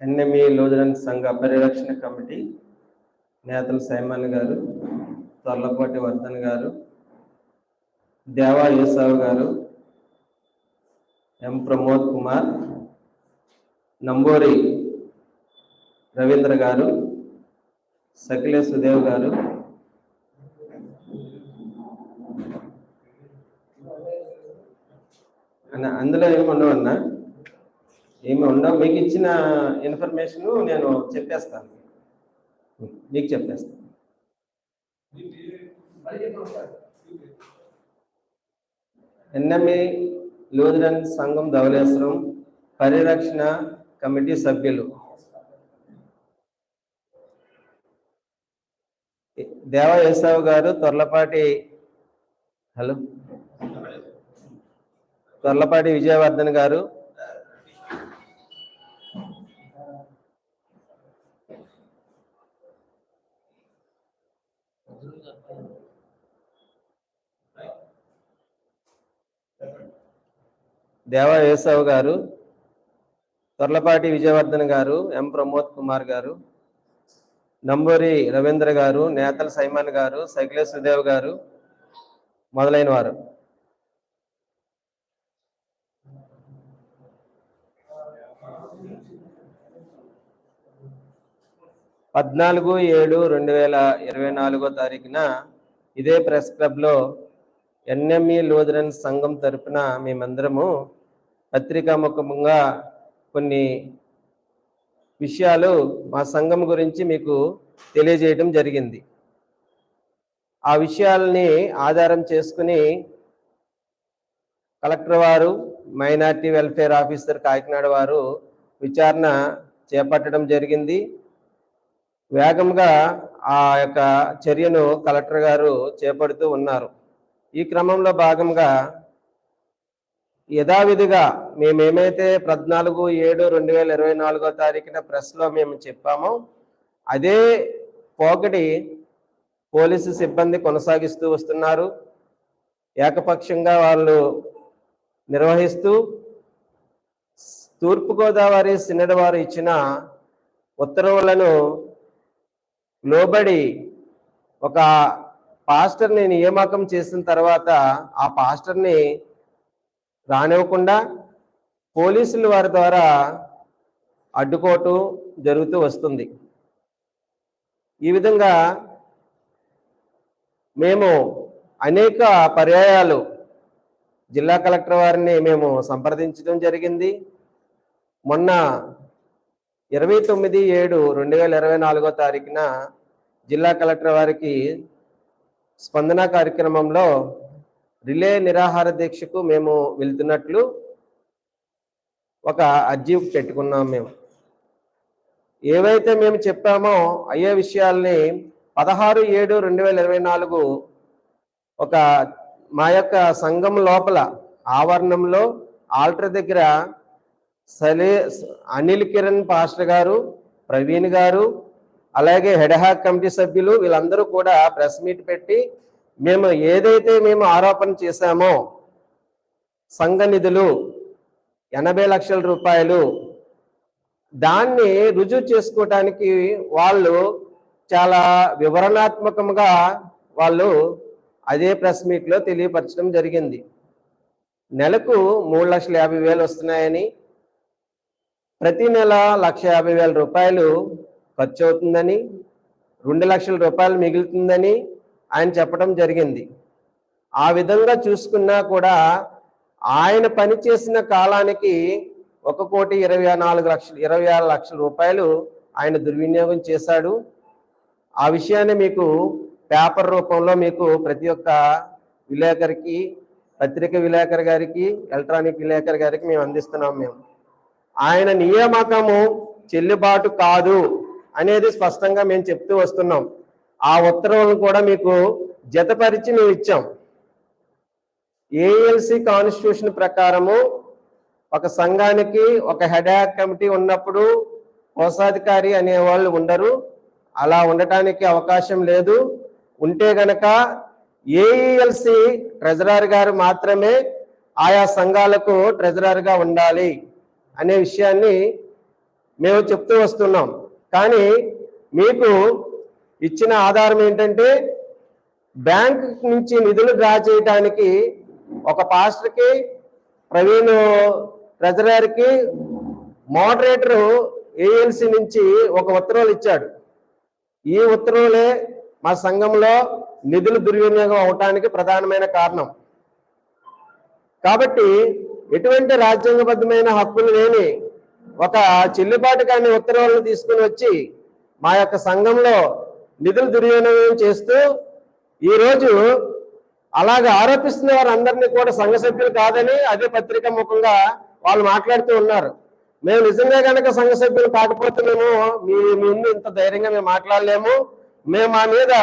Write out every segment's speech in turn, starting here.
NME Lutheran సంఘ పరిరక్షణ committee నేతలు సైమన్ గారు తొర్లపాటి వర్ధన్ గారు దేవా యేసావు గారు ఎం ప్రమోద్ కుమార్ నంబూరి రవీంద్ర గారు సకిలే సుదేవ్ గారు అందులో ఏమి ఉండవన్నా ఏమి ఉండవు. మీకు ఇచ్చిన ఇన్ఫర్మేషన్ నేను చెప్పేస్తాను. మీకు చెప్పేస్తాను. ఎన్ఎంఏ లూథరన్ సంఘం ధవలేశ్వరం పరిరక్షణ కమిటీ సభ్యులు. దేవాసావు యేసావు గారు త్వరలపాటి హలో. త్వరలపాటి విజయవర్ధన్ గారు దేవా యేసవ్ గారు తొర్లపాటి విజయవర్ధన్ గారు ఎం ప్రమోద్ కుమార్ గారు నంబూరి రవీంద్ర గారు నేతల సైమాన్ గారు సైకిలే సుదేవ్ గారు మొదలైన వారు పద్నాలుగు ఏడు రెండు వేల ఇరవై నాలుగో తారీఖున ఇదే ప్రెస్ క్లబ్లో ఎన్ఎంఈ లూథరన్ సంఘం తరపున మేమందరము పత్రికాముఖంగా కొన్ని విషయాలు మా సంఘం గురించి మీకు తెలియజేయడం జరిగింది. ఆ విషయాల్ని ఆధారం చేసుకుని కలెక్టర్ వారు మైనార్టీ వెల్ఫేర్ ఆఫీసర్ కాకినాడ వారు విచారణ చేపట్టడం జరిగింది. వేగంగా ఆ యొక్క చర్యను కలెక్టర్ గారు చేపడుతూ ఉన్నారు. ఈ క్రమంలో భాగంగా యథావిధిగా మేమేమైతే పద్నాలుగు ఏడు రెండు వేల ఇరవై నాలుగో తారీఖున ప్రెస్లో మేము చెప్పామో అదే పోకటి పోలీసు సిబ్బంది కొనసాగిస్తూ వస్తున్నారు. ఏకపక్షంగా వాళ్ళు నిర్వహిస్తూ తూర్పుగోదావరి సినడ్ వారు ఇచ్చిన ఉత్తర్వులను లోబడి ఒక పాస్టర్ని నియామకం చేసిన తర్వాత ఆ పాస్టర్ని రానివ్వకుండా పోలీసుల వారి ద్వారా అడ్డుకోవటం జరుగుతూ వస్తుంది. ఈ విధంగా మేము అనేక పర్యాయాలు జిల్లా కలెక్టర్ వారిని మేము సంప్రదించడం జరిగింది. మొన్న ఇరవై తొమ్మిది ఏడు రెండు వేల ఇరవై నాలుగో తారీఖున జిల్లా కలెక్టర్ వారికి స్పందన కార్యక్రమంలో రిలే నిరాహార దీక్షకు మేము వెళ్తున్నట్లు ఒక అర్జీ పెట్టుకున్నాం మేము. ఏవైతే మేము చెప్పామో అయ్యే విషయాల్ని పదహారు ఏడు రెండు వేల ఇరవై నాలుగు ఒక మా యొక్క సంఘం లోపల ఆవరణంలో ఆల్టర్ దగ్గర సలే అనిల్ కిరణ్ పాస్టర్ గారు ప్రవీణ్ గారు అలాగే హెడహాక్ కమిటీ సభ్యులు వీళ్ళందరూ కూడా ప్రెస్ మీట్ పెట్టి మేము ఏదైతే మేము ఆరోపణ చేశామో సంఘ నిధులు ఎనభై లక్షల రూపాయలు దాన్ని రుజువు చేసుకోవటానికి వాళ్ళు చాలా వివరణాత్మకంగా వాళ్ళు అదే ప్రెస్ మీట్లో తెలియపరచడం జరిగింది. నెలకు మూడు లక్షల యాభై వేలు వస్తున్నాయని ప్రతి నెల లక్ష యాభై వేల రూపాయలు ఖర్చు అవుతుందని రెండు లక్షల రూపాయలు మిగులుతుందని ఆయన చెప్పడం జరిగింది. ఆ విధంగా చూసుకున్నా కూడా ఆయన పనిచేసిన కాలానికి ఒక కోటి ఇరవై నాలుగు లక్షలు ఇరవై ఆరు లక్షల రూపాయలు ఆయన దుర్వినియోగం చేశాడు. ఆ విషయాన్ని మీకు పేపర్ రూపంలో మీకు ప్రతి ఒక్క విలేకరికి పత్రిక విలేకరి గారికి ఎలక్ట్రానిక్ విలేకరి గారికి మేము అందిస్తున్నాం మేము. ఆయన నియామకము చెల్లుబాటు కాదు అనేది స్పష్టంగా మేము చెప్తూ వస్తున్నాం. ఆ ఉత్తర్వులను కూడా మీకు జతపరిచి మేము ఇచ్చాం. ఏఎల్సి కాన్స్టిట్యూషన్ ప్రకారము ఒక సంఘానికి ఒక హెడాక్ కమిటీ ఉన్నప్పుడు కోశాధికారి అనే వాళ్ళు ఉండరు. అలా ఉండటానికి అవకాశం లేదు. ఉంటే గనక ఏఈఎల్సి ట్రెజరర్ గారు మాత్రమే ఆయా సంఘాలకు ట్రెజరర్గా ఉండాలి అనే విషయాన్ని మేము చెప్తూ వస్తున్నాం. కానీ మీకు ఇచ్చిన ఆధారం ఏంటంటే బ్యాంక్ నుంచి నిధులు డ్రా చేయడానికి ఒక పాస్టర్కి ప్రవీణ్ ట్రెజరర్కి మోడరేటరు ఏఎల్సి నుంచి ఒక ఉత్తర్వులు ఇచ్చాడు. ఈ ఉత్తర్వులే మా సంఘంలో నిధులు దుర్వినియోగం అవటానికి ప్రధానమైన కారణం. కాబట్టి ఎటువంటి రాజ్యాంగబద్ధమైన హక్కులు లేని ఒక చెల్లుబాటు కాని ఉత్తర్వులను తీసుకుని వచ్చి మా యొక్క సంఘంలో నిధులు దుర్వినియోగం చేస్తూ ఈరోజు అలాగే ఆరోపిస్తున్న వారందరినీ కూడా సంఘ సభ్యులు కాదని అదే పత్రిక ముఖంగా వాళ్ళు మాట్లాడుతూ ఉన్నారు. మేము నిజంగా కనుక సంఘ సభ్యులు కాకపోతే మేము మీ ముందు ఇంత ధైర్యంగా మేము మాట్లాడలేము. మేము మా మీద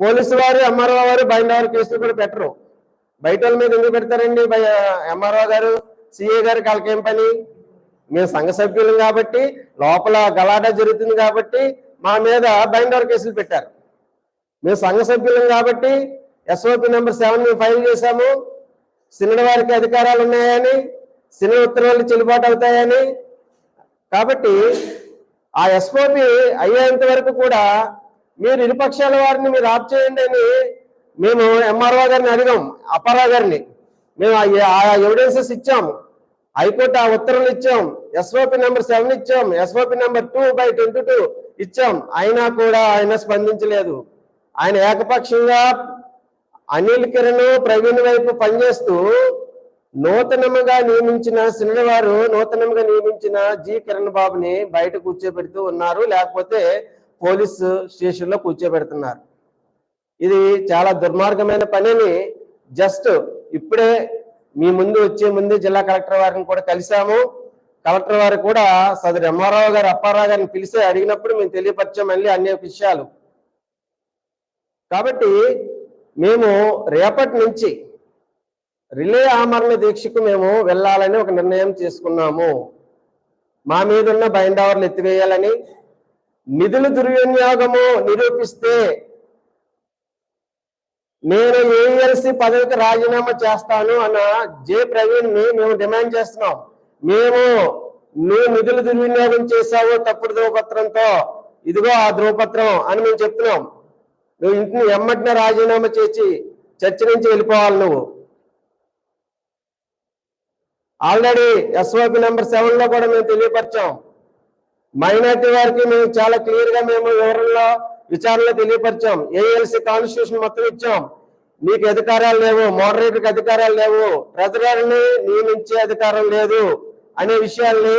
పోలీసు వారు ఎంఆర్ఓ వారు బయలుదేరి కేసులు కూడా పెట్టరు. బయట వాళ్ళ మీద ఎందుకు పెడతారండి? ఎంఆర్ఓ గారు సిఏ గారికి వాళ్ళకేం పని? మేము సంఘ సభ్యులం కాబట్టి లోపల గలాటా జరుగుతుంది కాబట్టి మా మీద బైండర్ కేసులు పెట్టారు. మేము సంఘ సభ్యులం కాబట్టి ఎస్ఓపి నెంబర్ సెవెన్ మేము ఫైల్ చేశాము. సినడ్ వారికి అధికారాలు ఉన్నాయని సినడ్ ఉత్తర్వులు చెల్లుబాటు అవుతాయని. కాబట్టి ఆ ఎస్ఓపి అయ్యేంత వరకు కూడా మీరు ఇరుపక్షాల వారిని మీరు ఆప్ చేయండి అని మేము ఎంఆర్ఓ గారిని అడిగాం అప్పారావు గారిని. మేము ఆ ఎవిడెన్సెస్ ఇచ్చాము. హైకోర్టు ఆ ఉత్తర్వులు ఇచ్చాం. ఎస్ఓపి నెంబర్ సెవెన్ ఇచ్చాం. SOP number two by twenty two ఇచ్చాం. అయినా కూడా ఆయన స్పందించలేదు. ఆయన ఏకపక్షంగా అనిల్ కిరణ్ ప్రవీణ్ వైపు పనిచేస్తూ నూతనముగా నియమించిన సినిమా నూతనముగా నూతనంగా నియమించిన జి కిరణ్ బాబుని బయట కూర్చోబెడుతూ ఉన్నారు. లేకపోతే పోలీస్ స్టేషన్లో కూర్చోబెడుతున్నారు. ఇది చాలా దుర్మార్గమైన పనిని జస్ట్ ఇప్పుడే మీ ముందు వచ్చే ముందు జిల్లా కలెక్టర్ వారిని కూడా కలిసాము కలెక్టర్ వారు కూడా సదరు ఎంఆర్ఓ గారు అప్పారావు గారిని పిలిచి అడిగినప్పుడు మేము తెలియపరిచాం మళ్ళీ అన్ని విషయాలు. కాబట్టి మేము రేపటి నుంచి రిలే ఆమరణ దీక్షకు మేము వెళ్ళాలని ఒక నిర్ణయం చేసుకున్నాము. మా మీద ఉన్న బైండావర్లు ఎత్తివేయాలని నిధులు దుర్వినియోగము నిరూపిస్తే నేను ఏఎల్సి పదవికి రాజీనామా చేస్తాను అన్న జే ప్రవీణ్ని మేము డిమాండ్ చేస్తున్నాం. మేము నువ్వు నిధులు దుర్వినియోగం చేశావు తప్పుడు ధ్రువపత్రంతో ఇదిగో ఆ ధ్రువపత్రం అని మేము చెప్తున్నాం. నువ్వు ఇంటిని ఎమ్మటిన రాజీనామా చేసి చర్చ నుంచి వెళ్ళిపోవాలి నువ్వు. ఆల్రెడీ ఎస్ఓపి నెంబర్ సెవెన్లో కూడా మేము తెలియపరిచాం. మైనార్టీ వారికి మేము చాలా క్లియర్గా మేము వివరంలో విచారణలో తెలియపరిచాం. ఏఎల్సి కాన్స్టిట్యూషన్ మొత్తం ఇచ్చాం. నీకు అధికారాలు లేవు మోడరేటర్కి అధికారాలు లేవు. ట్రెజరర్ని నియమించే అధికారం లేదు. అనే విషయాల్ని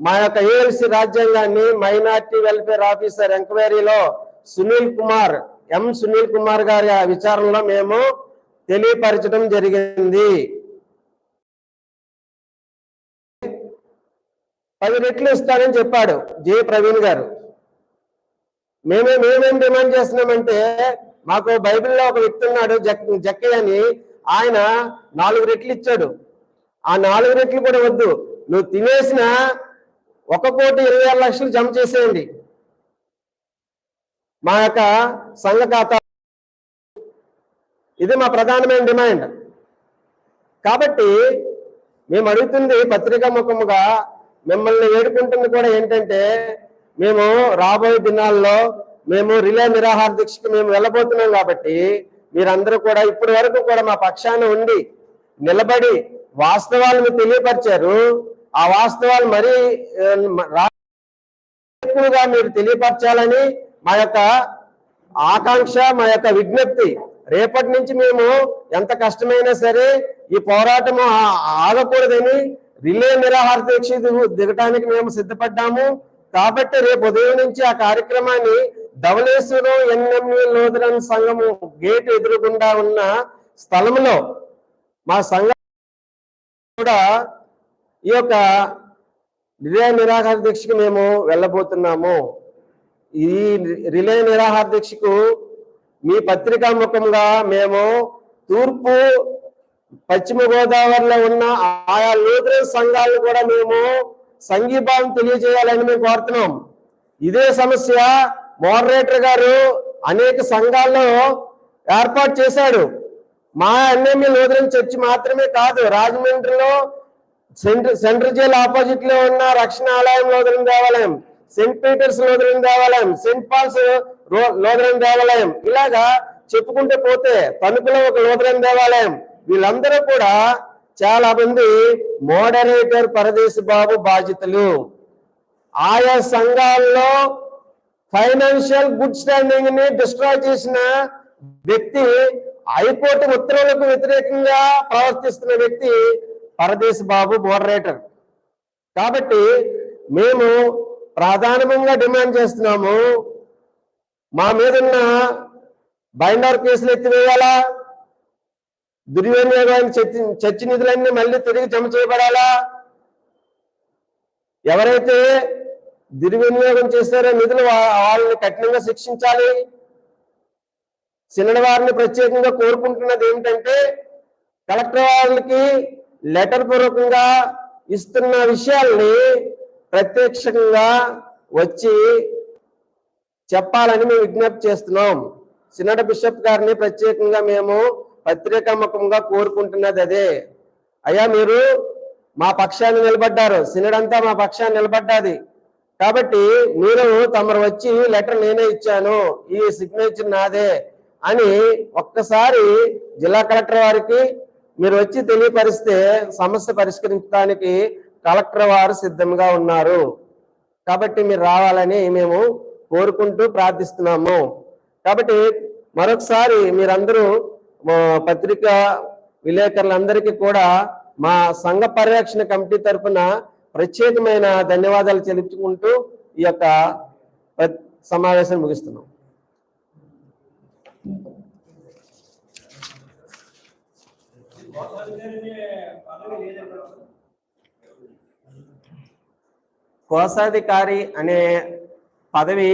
మా యొక్క ఏఎల్సి రాజ్యాంగాన్ని మైనార్టీ వెల్ఫేర్ ఆఫీసర్ ఎంక్వైరీలో సునీల్ కుమార్ ఎం సునీల్ కుమార్ గారి ఆ విచారణలో మేము తెలియపరచడం జరిగింది. పది రెట్లు ఇస్తానని చెప్పాడు జే ప్రవీణ్ గారు. మేమే మేమేం డిమాండ్ చేస్తున్నామంటే మాకు బైబిల్లో ఒక వ్యక్తి ఉన్నాడు జక్ జక్కయ్య అని ఆయన నాలుగు రెట్లు ఇచ్చాడు. ఆ నాలుగు రెట్లు కూడా వద్దు. నువ్వు తినేసిన ఒక కోటి ఇరవై ఆరు లక్షలు జమ చేసేయండి. మా యొక్క సంఘ ఖాతా ఇది మా ప్రధానమైన డిమాండ్. కాబట్టి మేము అడుగుతుంది పత్రికా ముఖముగా మిమ్మల్ని వేడుకుంటుంది కూడా ఏంటంటే మేము రాబోయే దినాల్లో మేము రిలే నిరాహార దీక్షకు మేము వెళ్ళబోతున్నాం కాబట్టి మీరందరూ కూడా ఇప్పటి వరకు కూడా మా పక్షాన ఉండి నిలబడి వాస్తవాలను తెలియపరిచారు. ఆ వాస్తవాలు మరీ ఎక్కువగా మీరు తెలియపరచాలని మా యొక్క ఆకాంక్ష మా యొక్క విజ్ఞప్తి. రేపటి నుంచి మేము ఎంత కష్టమైనా సరే ఈ పోరాటము ఆగకూడదని రిలే నిరాహార దీక్ష దిగటానికి మేము సిద్ధపడ్డాము. కాబట్టి రేపు ఉదయం నుంచి ఆ కార్యక్రమాన్ని ధవళేశ్వరం ఎన్ఎంఈ లోదరన్ సంఘము గేట్ ఎదురుగుండా ఉన్న స్థలంలో మా సంఘం కూడా ఈ యొక్క రిలే నిరాహార దీక్షకు మేము వెళ్ళబోతున్నాము. ఈ రిలే నిరాహార దీక్షకు మీ పత్రికా ముఖంగా మేము తూర్పు పశ్చిమ గోదావరిలో ఉన్న ఆయా లూథరన్ సంఘాలను కూడా మేము సంఘీభావం తెలియజేయాలని మేము కోరుతున్నాం. ఇదే సమస్య మోడరేటర్ గారు అనేక సంఘాల్లో ఏర్పాటు చేశాడు. మా ఎన్ఎంఏ లూథరన్ చర్చి మాత్రమే కాదు రాజమండ్రిలో సెంట్రల్ సెంట్రల్ జైల్ ఆపోజిట్లో ఉన్న రక్షణ ఆలయం లోదరం దేవాలయం సెయింట్ పీటర్స్ లోదరం దేవాలయం సెయింట్ పాల్స్ లోదరం దేవాలయం. ఇలాగా చెప్పుకుంటూ పోతే తణుకులో ఒక లోదరం దేవాలయం. వీళ్ళందరూ కూడా చాలా మంది మోడరేటర్ పరదేశ్ బాబు బాధ్యతలు. ఆయా సంఘాల్లో ఫైనాన్షియల్ గుడ్ స్టాండింగ్ని డిస్ట్రాయ్ చేసిన వ్యక్తి హైకోర్టు ఉత్తర్వులకు వ్యతిరేకంగా ప్రవర్తిస్తున్న వ్యక్తి పరదేశ్ బాబు మోడరేటర్ కాబట్టి మేము ప్రధానంగా డిమాండ్ చేస్తున్నాము మా మీదున్న బైండర్ కేసులు ఎత్తివేయాలా? దుర్వినియోగం చర్చి చర్చి నిధులన్నీ మళ్ళీ తిరిగి జమ చేయబడాలా? ఎవరైతే దుర్వినియోగం చేస్తారో నిధులు వాళ్ళని కఠినంగా శిక్షించాలి. సినడ్ వారిని ప్రత్యేకంగా కోరుకుంటున్నది ఏమిటంటే కలెక్టర్ వారికి లెటర్ పూర్వకంగా ఇస్తున్న విషయాల్ని ప్రత్యక్షంగా వచ్చి చెప్పాలని మేము విజ్ఞప్తి చేస్తున్నాం. సినడ్ బిషప్ గారిని ప్రత్యేకంగా మేము పత్రికాముఖంగా కోరుకుంటున్నది అదే. అయ్యా మీరు మా పక్షాన్ని నిలబడ్డారు. సినడంతా మా పక్షాన్ని నిలబడ్డాది. కాబట్టి మీరు తమరు వచ్చి లెటర్ నేనే ఇచ్చాను. ఈ సిగ్నేచర్ నాదే. అని ఒక్కసారి జిల్లా కలెక్టర్ వారికి మీరు వచ్చి తెలియపరిస్తే సమస్య పరిష్కరించడానికి కలెక్టర్ వారు సిద్ధంగా ఉన్నారు. కాబట్టి మీరు రావాలని మేము కోరుకుంటూ ప్రార్థిస్తున్నాము. కాబట్టి మరొకసారి మీరందరూ మా పత్రికా విలేకరులందరికీ కూడా మా సంఘ పరిరక్షణ కమిటీ తరపున ప్రత్యేకమైన ధన్యవాదాలు తెలుపుకుంటూ ఈ యొక్క సమావేశం ముగిస్తున్నాం. కోశాధికారి అనే పదవి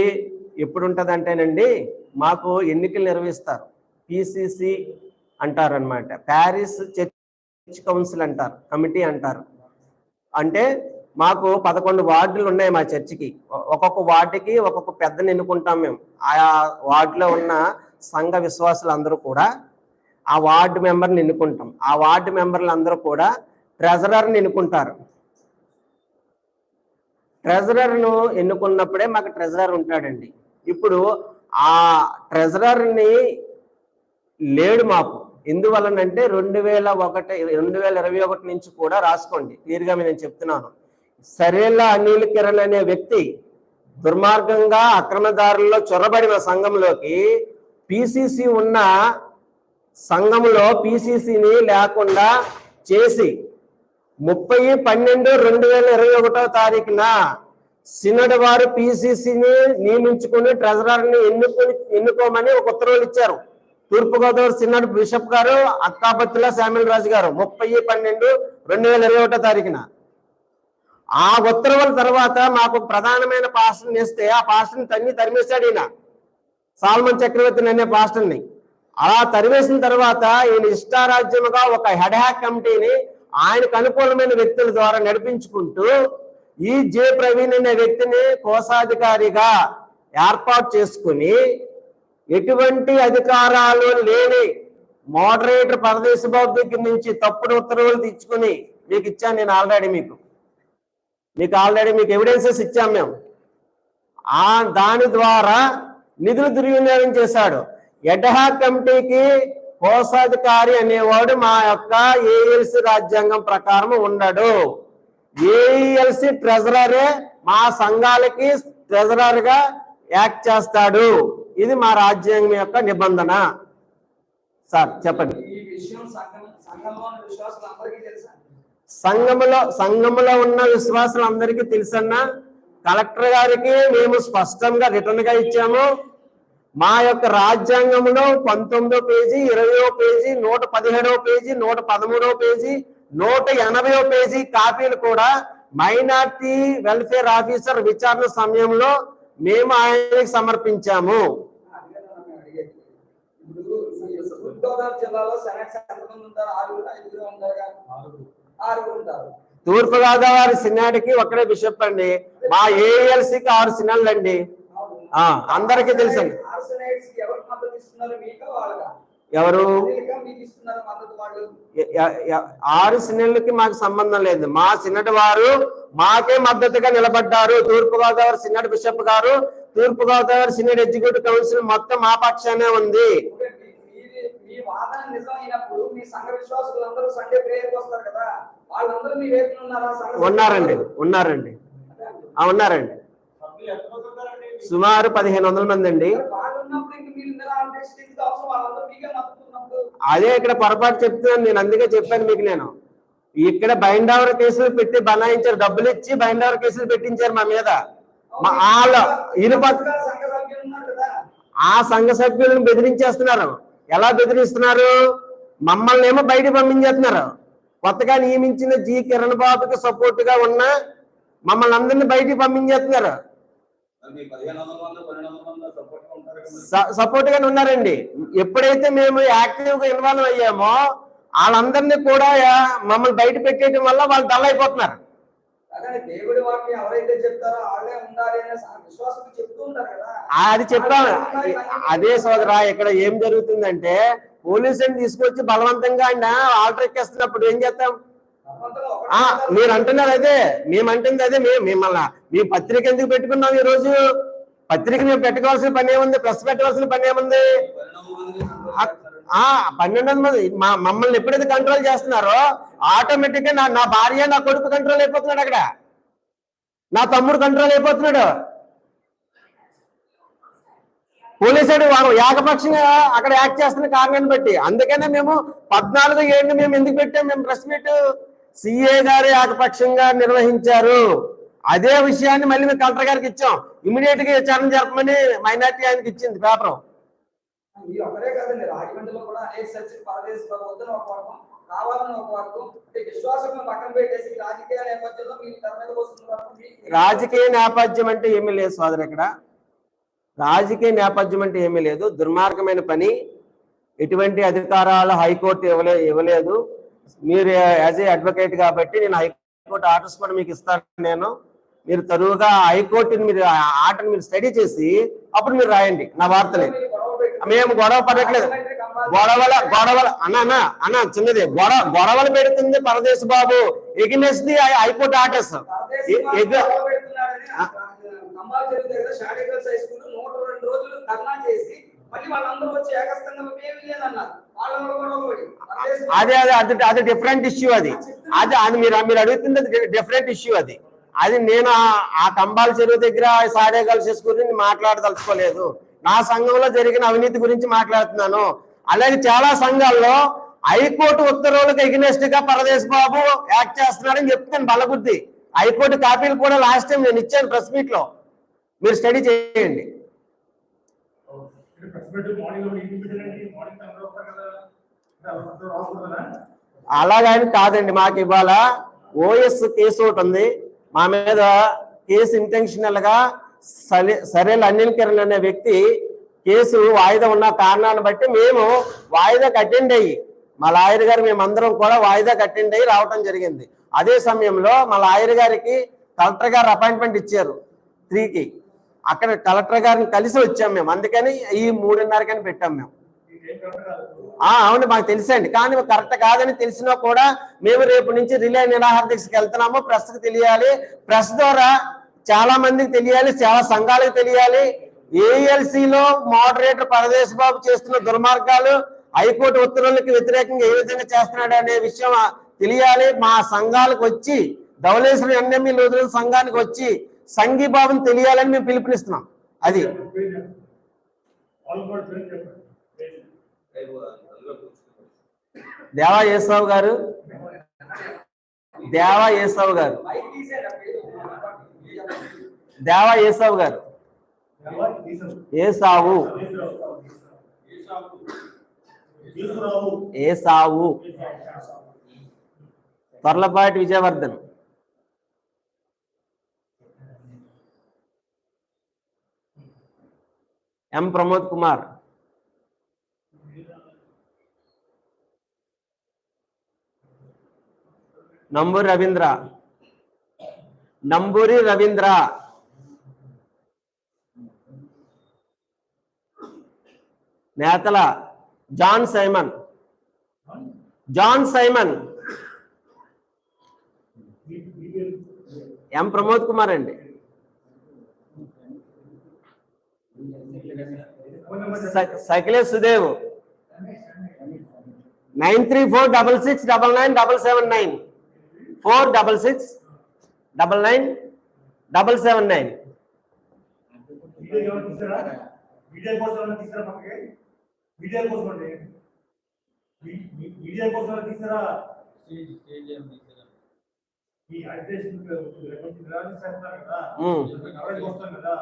ఎప్పుడు ఉంటుందంటేనండి మాకు ఎన్నికలు నిర్వహిస్తారు. పిసిసి అంటారనమాట ప్యారిస్ చర్చ్ కౌన్సిల్ అంటారు కమిటీ అంటారు. అంటే మాకు పదకొండు వార్డులు ఉన్నాయి మా చర్చికి. ఒక్కొక్క వార్డుకి ఒక్కొక్క పెద్దని ఎన్నుకుంటాం మేము. ఆయా వార్డులో ఉన్న సంఘ విశ్వాసులు అందరూ కూడా ఆ వార్డు మెంబర్ని ఎన్నుకుంటాం. ఆ వార్డు మెంబర్లు అందరూ కూడా ట్రెజరర్ని ఎన్నుకుంటారు. ట్రెజరర్ను ఎన్నుకున్నప్పుడే మాకు ట్రెజరర్ ఉంటాడండి. ఇప్పుడు ఆ ట్రెజరర్ని లేడు మాకు. ఎందువలనంటే రెండు వేల ఒకటి రెండు వేల ఇరవై ఒకటి నుంచి కూడా రాసుకోండి. క్లియర్గా నేను చెప్తున్నాను. సరేలా అనిల్ కిరణ్ అనే వ్యక్తి దుర్మార్గంగా అక్రమదారుల్లో చొరబడిన సంఘంలోకి పిసిసి ఉన్న సంఘంలో పిసిసిని లేకుండా చేసి ముప్పై పన్నెండు రెండు వేల ఇరవై ఒకటో తారీఖున సినడ్ వారు పిసిసిని నియమించుకుని ట్రెజరర్ని ఎన్నుకొని ఎన్నుకోమని ఒక ఉత్తర్వులు ఇచ్చారు. తూర్పుగోదావరి సినడ్ బిషప్ గారు అక్కాబత్తుల శామ్యుల్ రాజు గారు ముప్పై పన్నెండు రెండు వేల ఇరవై ఒకటో తారీఖున. ఆ ఉత్తర్వుల తర్వాత మాకు ప్రధానమైన పాస్టర్ని ఇస్తే ఆ పాస్టర్ని తన్ని తరిమేశాడు ఈయన. సాల్మన్ చక్రవర్తిని అనే పాస్టర్ని. అలా తరివేసిన తర్వాత ఈయన ఇష్టారాజ్యముగా ఒక హెడ్ హ్యాక్ కమిటీని ఆయనకు అనుకూలమైన వ్యక్తుల ద్వారా నడిపించుకుంటూ ఈ జే ప్రవీణ్ అనే వ్యక్తిని కోశాధికారిగా ఏర్పాటు చేసుకుని ఎటువంటి అధికారాలు లేని మోడరేటర్ పరదేశ బాబు దగ్గర నుంచి తప్పుడు ఉత్తర్వులు తెచ్చుకుని మీకు ఇచ్చాను నేను ఆల్రెడీ మీకు. మీకు ఆల్రెడీ మీకు ఎవిడెన్సెస్ ఇచ్చాం మేము. ఆ దాని ద్వారా నిధులు దుర్వినియోగం చేశాడు. ఎడహా కమిటీకి కోశాధికారి అనేవాడు మా యొక్క ఏఎల్సి రాజ్యాంగం ప్రకారం ఉండడు. ఏఎల్సి ట్రెజరరే మా సంఘాలకి ట్రెజరర్గా యాక్ట్ చేస్తాడు. ఇది మా రాజ్యాంగం యొక్క నిబంధన. సార్ చెప్పండి. సంఘములో సంఘములో ఉన్న విశ్వాసులందరికీ తెలుసన్నా? కలెక్టర్ గారికి మేము స్పష్టంగా రిటర్న్గా ఇచ్చాము. మా యొక్క రాజ్యాంగంలో పంతొమ్మిదో పేజీ ఇరవయో పేజీ నూట పదిహేడవ పేజీ నూట పదమూడవ పేజీ నూట ఎనభైవ పేజీ కాపీలు కూడా మైనార్టీ వెల్ఫేర్ ఆఫీసర్ విచారణ సమయంలో మేము ఆయనకి సమర్పించాము. తూర్పు గోదావరి సినాడికి ఒకటే బిషప్ అండి. మా ఏఎల్సీకి ఆరు సినాళ్ళు అండి అందరికీ తెలుసండి కి ఎవరు ఆరు సినెళ్ళకి మాకు సంబంధం లేదు. మా సిన్నటి వారు మాకే మద్దతుగా నిలబడ్డారు. తూర్పు గోదావరి సిన్నటి బిషప్ గారు తూర్పు గోదావరి సిన్నటి ఎగ్జిక్యూటివ్ కౌన్సిల్ మొత్తం మా పక్షానే ఉంది. ఓకే, మీ- మీది- మీ వాదన నిజం అయినప్పుడు మీ సంఘ విశ్వాసులందరూ సండే ప్రేయర్కి వస్తారు కదా. వాళ్ళందరూ మీ వైపున ఉన్నారా? సంఘ ఉన్నారండి. ఉన్నారండి. ఆ, ఉన్నారండి. సుమారు పదిహేను వందల మంది అండి. అదే ఇక్కడ పొరపాటు చెప్తున్నాను నేను అందుకే చెప్పాను మీకు నేను. ఇక్కడ బైండవర్ కేసులు పెట్టి బనాయించారు డబ్బులు ఇచ్చి బైండవర్ కేసులు పెట్టించారు మా మీద. మా వాళ్ళ ఆ సంఘ సభ్యులను బెదిరించేస్తున్నారు. ఎలా బెదిరిస్తున్నారు? మమ్మల్ని ఏమో బయట పంపించేస్తున్నారు. కొత్తగా నియమించిన జి కిరణ్ బాబుకి సపోర్ట్గా ఉన్న మమ్మల్ని అందరిని బయటికి పంపించేస్తున్నారు. సపోర్ట్ గానే ఉన్నారండి. ఎప్పుడైతే మేము యాక్టివ్గా ఇన్వాల్వ్ అయ్యామో వాళ్ళందరినీ కూడా మమ్మల్ని బయట పెట్టేయడం వల్ల వాళ్ళు డల్ అయిపోతున్నారు. అదే దేవుడి వాక్యం ఎవరైతే చెప్తారో వాళ్ళే ఉండాలి అనే విశ్వాసం చెప్తూ ఉంటారు కదా. అది చెప్పాము అదే సోదరా ఇక్కడ ఏం జరుగుతుందంటే పోలీసుని తీసుకొచ్చి బలవంతంగా ఆయన ఆల్టర్ ఎక్కేస్తున్నప్పుడు ఏం చేస్తాం? ఆ మీరు అంటున్నారు అదే మేము అంటుంది అదే మేము మిమ్మల్ని మీ పత్రిక ఎందుకు పెట్టుకున్నాం ఈ రోజు పత్రిక మేము పెట్టుకోవాల్సిన పని ఏముంది? ప్రెస్ పెట్టవలసిన పని ఏముంది? పన్నెండు ఆ- పన్నెండు వందల మంది మా మమ్మల్ని ఎప్పుడైతే కంట్రోల్ చేస్తున్నారో ఆటోమేటిక్గా నా నా భార్య నా కొడుకు కంట్రోల్ అయిపోతున్నాడు అక్కడ. నా తమ్ముడు కంట్రోల్ అయిపోతున్నాడు. పోలీసుడు వారు ఏకపక్షంగా అక్కడ యాక్ట్ చేస్తున్న కారణాన్ని బట్టి. అందుకనే మేము పద్నాలుగు ఏళ్ళు మేము ఎందుకు పెట్టాం? మేము ప్రెస్ మీట్ సిఏ గారు ఏకపక్షంగా నిర్వహించారు. అదే విషయాన్ని మళ్ళీ మేము కలెక్టర్ గారికి ఇచ్చాం. ఇమీడియట్గా విచారణ జరపమని మైనార్టీ ఆయనకి ఇచ్చింది పేపర్. రాజకీయ నేపథ్యం అంటే ఏమీ లేదు సోదరు ఇక్కడ. రాజకీయ నేపథ్యం అంటే ఏమీ లేదు. దుర్మార్గమైన పని. ఎటువంటి అధికారాలు హైకోర్టు ఇవ్వలే ఇవ్వలేదు. మీరు యాజ్ ఏ అడ్వకేట్ కాబట్టి నేను హైకోర్టు ఆర్డర్స్ కూడా మీకు ఇస్తాను నేను. మీరు తరువుగా హైకోర్టుని మీరు ఆ ఆటను మీరు స్టడీ చేసి అప్పుడు మీరు రాయండి నా పెట్టుకుని- మేము గొడవ పడట్లేదు. గొడవల గొడవల అన్న అన్న అన్న చిన్నది గొడవ గొడవలు పెడుతుంది Paradesh Babu. Against the high court orders. Paradesi మళ్ళీ వాళ్ళందరూ వచ్చి ఏకస్థంగా ఏమీ లేదన్నారు. అదే అదే అది అది డిఫరెంట్ ఇష్యూ అది. అది అది మీరు మీరు అడుగుతుంది డిఫరెంట్ ఇష్యూ అది. అది నేను ఆ- కంబాల చెరువు దగ్గర సాడే కలిసి గురించి మాట్లాడదలుచుకోలేదు. నా సంఘంలో జరిగిన అవినీతి గురించి మాట్లాడుతున్నాను. అలాగే చాలా సంఘాల్లో హైకోర్టు ఉత్తర్వులకు ఎగ్నెస్ట్గా పరదేశ్ బాబు యాక్ట్ చేస్తున్నాడని చెప్తాను బలబుద్ధి. హైకోర్టు కాపీలు కూడా లాస్ట్ టైం నేను ఇచ్చాను ప్రెస్ మీట్లో. మీరు స్టడీ చేయండి. అలాగని కాదండి మాకు ఇవాళ ఓఎస్ కేసు ఒకటి ఉంది. మా మీద కేసు ఇంటెన్షనల్గా సరే సరేల్ అనిల్ కిరణ్ అనే వ్యక్తి కేసు వాయిదా ఉన్న కారణాన్ని బట్టి మేము వాయిదాకి అటెండ్ అయ్యి మా లాయర్ గారు మేమందరం కూడా వాయిదాకి అటెండ్ అయ్యి రావటం జరిగింది. అదే సమయంలో మా లాయర్ గారికి కలెక్టర్ గారు అపాయింట్మెంట్ ఇచ్చారు త్రీకి అక్కడ కలెక్టర్ గారిని కలిసి వచ్చాం మేము. అందుకని ఈ మూడున్నరకని పెట్టాం మేము. అవును మాకు తెలుసండి. కానీ కరెక్ట్ కాదని తెలిసినా కూడా మేము రేపు నుంచి రిలే నిరాహార దీక్షకి వెళ్తున్నాము ప్రెస్కి తెలియాలి. ప్రెస్ ద్వారా చాలా మందికి తెలియాలి చాలా సంఘాలకు తెలియాలి. ఏఎల్సీలో మోడరేటర్ పరదేశ్ బాబు చేస్తున్న దుర్మార్గాలు హైకోర్టు ఉత్తర్వులకు వ్యతిరేకంగా ఏ విధంగా చేస్తున్నాడు అనే విషయం తెలియాలి. మా సంఘాలకు వచ్చి ధవలేశ్వరం ఎన్ఎంఈ లోతుల సంఘానికి వచ్చి సంఘీభావం తెలియాలని మేము పిలుపునిస్తున్నాం. అది. దేవా యేసావు గారు. దేవా యేసావు గారు. దేవా యేసావు గారు. ఏసావు ఏసావు త్వరలపాటి విజయవర్ధన్. ఎం Pramod Kumar. Namburi Ravindra. Namburi Ravindra. Netala John Simon. John Simon. M Pramod Kumar అండి. సై- సైకిలే Sudev. Nine three four double six double nine double seven nine. Four double six double nine double seven nine.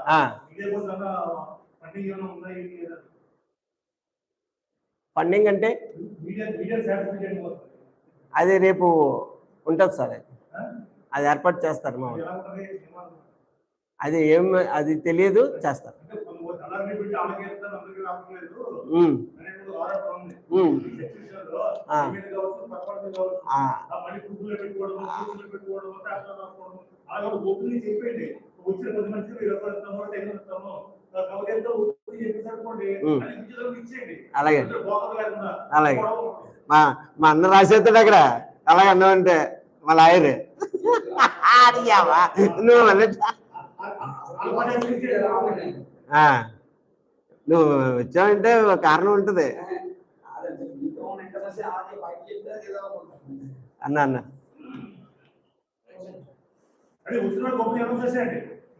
కదా ఫండింగ్ అంటే అది రేపు ఉంటుంది sir అది. అది ఏర్పాటు చేస్తారు మా అది ఏం అది తెలియదు చేస్తారు. చెప్పండి అలాగే. అలాగే. మా మా అన్న రాసేస్తాడు అక్కడ. అలాగే అన్నావంటే మా లాయర్. నువ్వు నువ్వు వచ్చావంటే కారణం ఉంటుంది. అన్న అన్న.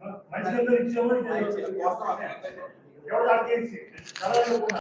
మంచి ఇచ్చాము. ఎవరు